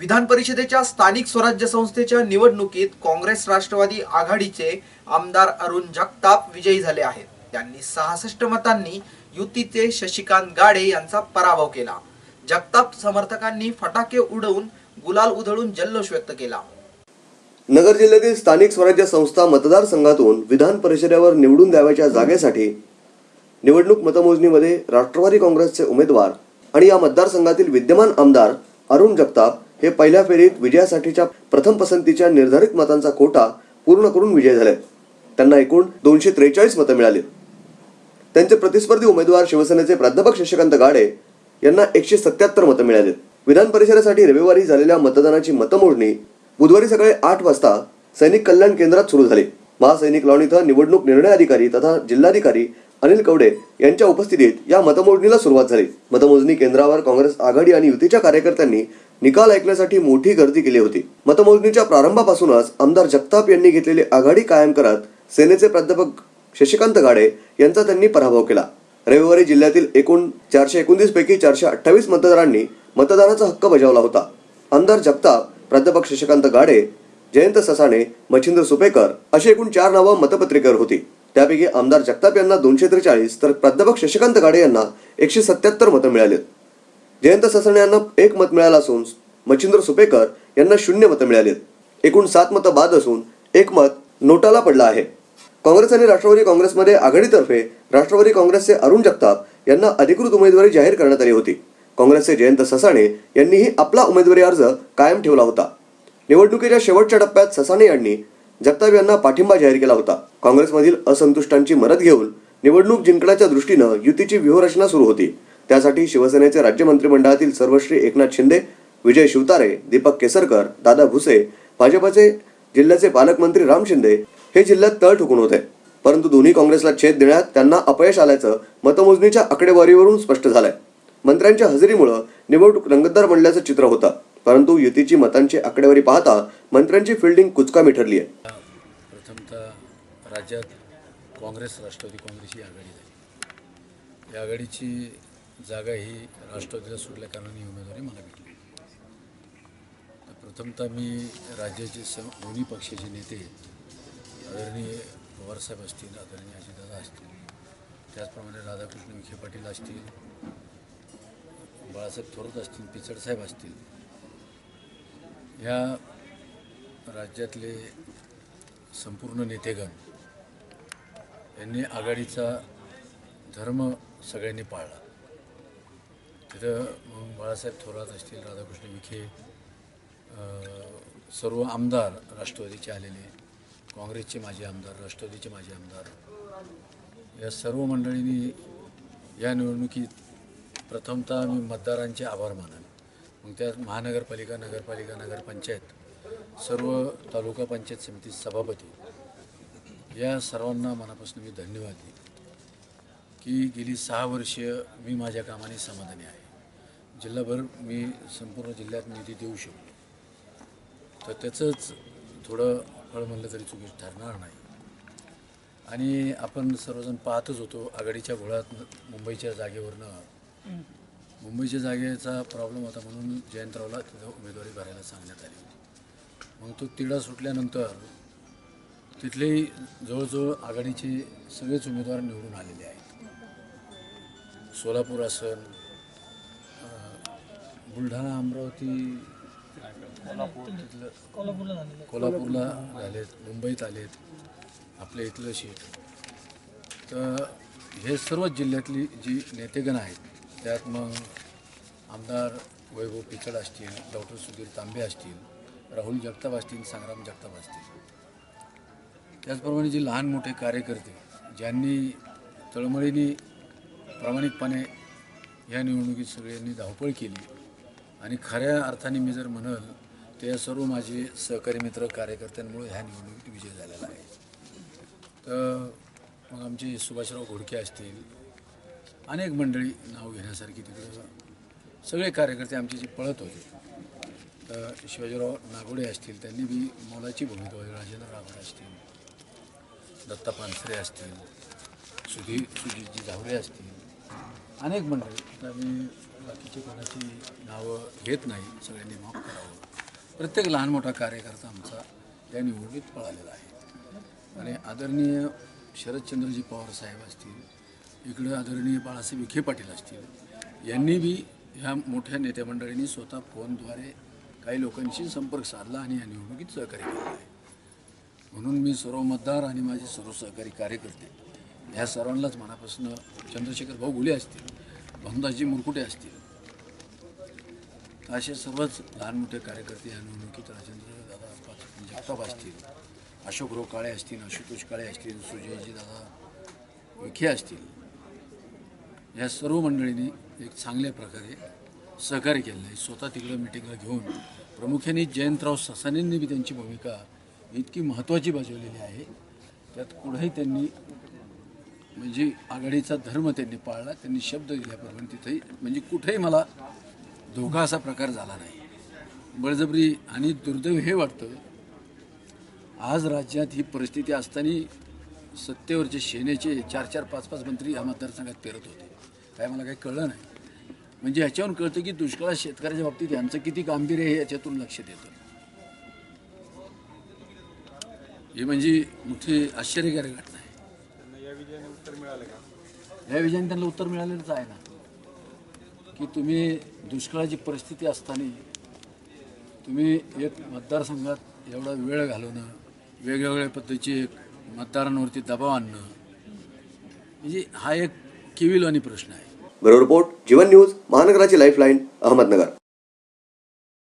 विधान परिषदेच्या स्थानिक स्वराज्य संस्थेच्या निवडणुकीत काँग्रेस राष्ट्रवादी आघाडीचे आमदार अरुण जगताप विजयी झाले आहेत. त्यांनी सहासष्ट मतांनी युतीचे शशिकांत गाडे यांचा पराभव केला. जगताप समर्थकांनी फटाके उडवून गुलाल उधळून जल्लोष व्यक्त केला. नगर जिल्ह्यातील स्थानिक स्वराज्य संस्था मतदारसंघातून विधान परिषदेवर निवडून द्यावयाच्या जागेसाठी निवडणूक मतमोजणीमध्ये राष्ट्रवादी काँग्रेसचे उमेदवार आणि या मतदारसंघातील विद्यमान आमदार अरुण जगताप हे पहिल्या फेरीत विजयासाठीच्या प्रथम पसंतीच्या निर्धारित मतांचा कोटा पूर्ण करून विजय झाले. त्यांना एकूण दोनशे त्रेचाळीस मतं मिळाली. त्यांचे प्रतिस्पर्धी उमेदवार शिवसेनेचे प्राध्यापक शशिकांत गाडे यांना एकशे सत्याहत्तर मतं मिळाली. विधान परिषदेसाठी रविवारी झालेल्या मतदानाची मतमोजणी बुधवारी सकाळी आठ वाजता सैनिक कल्याण केंद्रात सुरू झाली. महासैनिक लॉन इथं निवडणूक निर्णय अधिकारी तथा जिल्हाधिकारी अनिल कवडे यांच्या उपस्थितीत या मतमोजणीला सुरुवात झाली. मतमोजणी केंद्रावर काँग्रेस आघाडी आणि युतीच्या कार्यकर्त्यांनी निकाल ऐकण्यासाठी मोठी गर्दी केली होती. मतमोजणीच्या प्रारंभापासूनच आमदार जगताप यांनी घेतलेली आघाडी कायम करत सेनेचे प्राध्यापक शशिकांत गाडे यांचा त्यांनी पराभव केला. रविवारी जिल्ह्यातील एकूण चारशे एकोणतीस पैकी चारशे अठ्ठावीस मतदारांनी मतदानाचा हक्क बजावला होता. आमदार जगताप प्राध्यापक शशिकांत गाडे जयंत ससाणे मच्छिंद्र सुपेकर अशी एकूण चार नावं मतपत्रिकेवर होती. त्यापैकी आमदार जगताप यांना दोनशे त्रेचाळीस तर प्राध्यापक शशिकांत गाडे यांना एकशे सत्याहत्तर मतं मिळाली. जयंत ससणे यांना एक मत मिळालं असून मच्छिंद्र सुपेकर यांना शून्य मतं मिळाली एकूण सात मतं बाद असून एक मत नोटाला पडलं आहे. काँग्रेस आणि राष्ट्रवादी काँग्रेसमध्ये आघाडीतर्फे राष्ट्रवादी काँग्रेसचे अरुण जगताप यांना अधिकृत उमेदवारी जाहीर करण्यात आली होती. काँग्रेसचे जयंत ससाणे यांनीही आपला उमेदवारी अर्ज कायम ठेवला होता. निवडणुकीच्या शेवटच्या टप्प्यात ससाणे यांनी जगताप यांना पाठिंबा जाहीर केला होता. काँग्रेसमधील असंतुष्टांची मदत घेऊन निवडणूक जिंकण्याच्या दृष्टीनं युतीची व्यूहरचना सुरू होती. त्यासाठी शिवसेनेचे राज्य मंत्रिमंडळातील सर्वश्री एकनाथ शिंदे विजय शिवतारे दीपक केसरकर दादा भुसे भाजपचे जिल्ह्याचे पालकमंत्री राम शिंदे हे जिल्ह्यात तळ ठोकून होते. परंतु दोन्ही काँग्रेसला छेद देण्यात त्यांना अपयश आल्याचं मतमोजणीच्या आकडेवारीवरून स्पष्ट झालंय. मंत्र्यांच्या हजेरीमुळं निवडणूक रंगतदार बनल्याचं चित्र होतं. परंतु युतीची मतांची आकडेवारी पाहता मंत्र्यांची फिल्डिंग कुचकामी ठरली आहे प्रथमतः राज्यात काँग्रेस राष्ट्रवादी काँग्रेस ही आघाडी झाली. या आघाडीची जागा ही राष्ट्रवादीला सुटल्या कारणाने उमेदवारी मला भेटली. तर प्रथमतः मी राज्याचे स दोन्ही पक्षाचे नेते आदरणीय पवारसाहेब असतील आदरणीय अजितदादा असतील त्याचप्रमाणे राधाकृष्ण विखे पाटील असतील बाळासाहेब थोरात असतील पिचडसाहेब असतील ह्या राज्यातले संपूर्ण नेतेगण यांनी आघाडीचा धर्म सगळ्यांनी पाळला. तिथं मग बाळासाहेब थोरात असतील राधाकृष्ण विखे सर्व आमदार राष्ट्रवादीचे आलेले काँग्रेसचे माजी आमदार राष्ट्रवादीचे माजी आमदार या सर्व मंडळींनी या निवडणुकीत प्रथमतः मी मतदारांचे आभार मानावे मग त्यात महानगरपालिका नगरपालिका नगरपंचायत सर्व तालुका पंचायत समिती सभापती या सर्वांना मनापासून मी धन्यवाद देईन. की गेली सहा वर्ष मी माझ्या कामाने समाधानी आहे. जिल्हाभर मी संपूर्ण जिल्ह्यात निधी देऊ शकतो. तर त्याचंच थोडं फळ म्हणलं तरी चुकीचं ठरणार नाही. आणि आपण सर्वजण पाहतच होतो आघाडीच्या घोळात मुंबईच्या जागेवरनं. मुंबईच्या जागेचा प्रॉब्लेम होता म्हणून जयंतरावला तिथं उमेदवारी भरायला सांगण्यात आली. होती मग तो तिढा सुटल्यानंतर तिथलेही जवळजवळ आघाडीचे सगळेच उमेदवार निवडून आलेले आहेत. सोलापूर असन अं, बुलढाणा अमरावती तिथलं कोल्हापूरला झालेत मुंबईत आलेत आपल्या इथलं शेत तर हे सर्वच जिल्ह्यातली जी नेतेगण आहेत त्यात मग आमदार वैभव पिचड असतील डॉक्टर सुधीर तांबे असतील राहुल जगताप असतील संग्राम जगताप असतील. त्याचप्रमाणे जे लहान मोठे कार्यकर्ते ज्यांनी तळमळीने प्रामाणिकपणे या निवडणुकीत सगळ्यांनी धावपळ केली. आणि खऱ्या अर्थाने मी जर म्हणल तर या सर्व माझे सहकारी मित्र कार्यकर्त्यांमुळे ह्या निवडणुकीत विजय झालेला आहे. तर मग आमचे सुभाषराव घोडके असतील अनेक मंडळी नाव घेण्यासारखी तिकडं सगळे कार्यकर्ते आमचे जे पळत होते. तर शिवाजीराव नागोडे असतील त्यांनी बी मोलाची भूमिका राजेंद्र राघोड असतील दत्ता पानसरे असतील सुधीर सुजितजी धावरे असतील. अनेक मंडळी. आता मी बाकीचे कोणाची नावं घेत नाही सगळ्यांनी माफ करावं. प्रत्येक लहान मोठा कार्यकर्ता आमचा या निवडणुकीत पळालेला आहे. आणि आदरणीय शरदचंद्रजी पवार साहेब असतील इकडं आदरणीय बाळासाहेब विखे पाटील असतील यांनी बी ह्या मोठ्या नेत्यामंडळींनी स्वतः फोनद्वारे काही लोकांशी संपर्क साधला आणि या निवडणुकीत सहकार्य केलं आहे. म्हणून मी सर्व मतदार आणि माझे सर्व सहकारी कार्यकर्ते ह्या सर्वांनाच मनापासून चंद्रशेखर भाऊ गुले असतील भामदासजी मुरकुटे असतील. तर असे सर्वच लहान मोठे कार्यकर्ते या निवडणुकीत राजेंद्र दादा म्हणजे जगताप असतील अशोकराव काळे असतील आशुतोष काळे असतील सुजयजी दादा विखे असतील. या सर्व मंडळींनी एक चांगल्या प्रकारे सहकार्य केलेलं आहे. स्वतः तिकडं मिटिंगला घेऊन प्रामुख्याने जयंतराव ससानेंनी बी त्यांची भूमिका इतकी महत्त्वाची बजावलेली आहे. त्यात कुठंही त्यांनी म्हणजे आघाडीचा धर्म त्यांनी पाळला त्यांनी शब्द दिल्याप्रमाणे तिथेही. म्हणजे कुठेही मला धोका असा प्रकार झाला नाही. बळजबरी आणि दुर्दैव हे वाटतं आज राज्यात ही परिस्थिती असताना सत्तेवरचे सेनेचे चार चार पाच पाच मंत्री या मतदारसंघात पेरत होते. काय मला काही कळलं नाही. म्हणजे ह्याच्यावरून कळतं की दुष्काळात शेतकऱ्याच्या बाबतीत यांचं किती गांभीर्य हे याच्यातून लक्षात येतं हे म्हणजे मोठी आश्चर्यकारक घटना या विजयाने त्यांना उत्तर मिळालेलंच आहे ना. की तुम्ही दुष्काळाची परिस्थिती असताना तुम्ही एक मतदारसंघात एवढा वेळ घालवणं वेगवेगळ्या पद्धतीचे मतदारांवरती दबाव आणणं म्हणजे हा एक किविलवाणी प्रश्न आहे. ब्युरो रिपोर्ट जीवन न्यूज महानगराची लाईफलाईन अहमदनगर.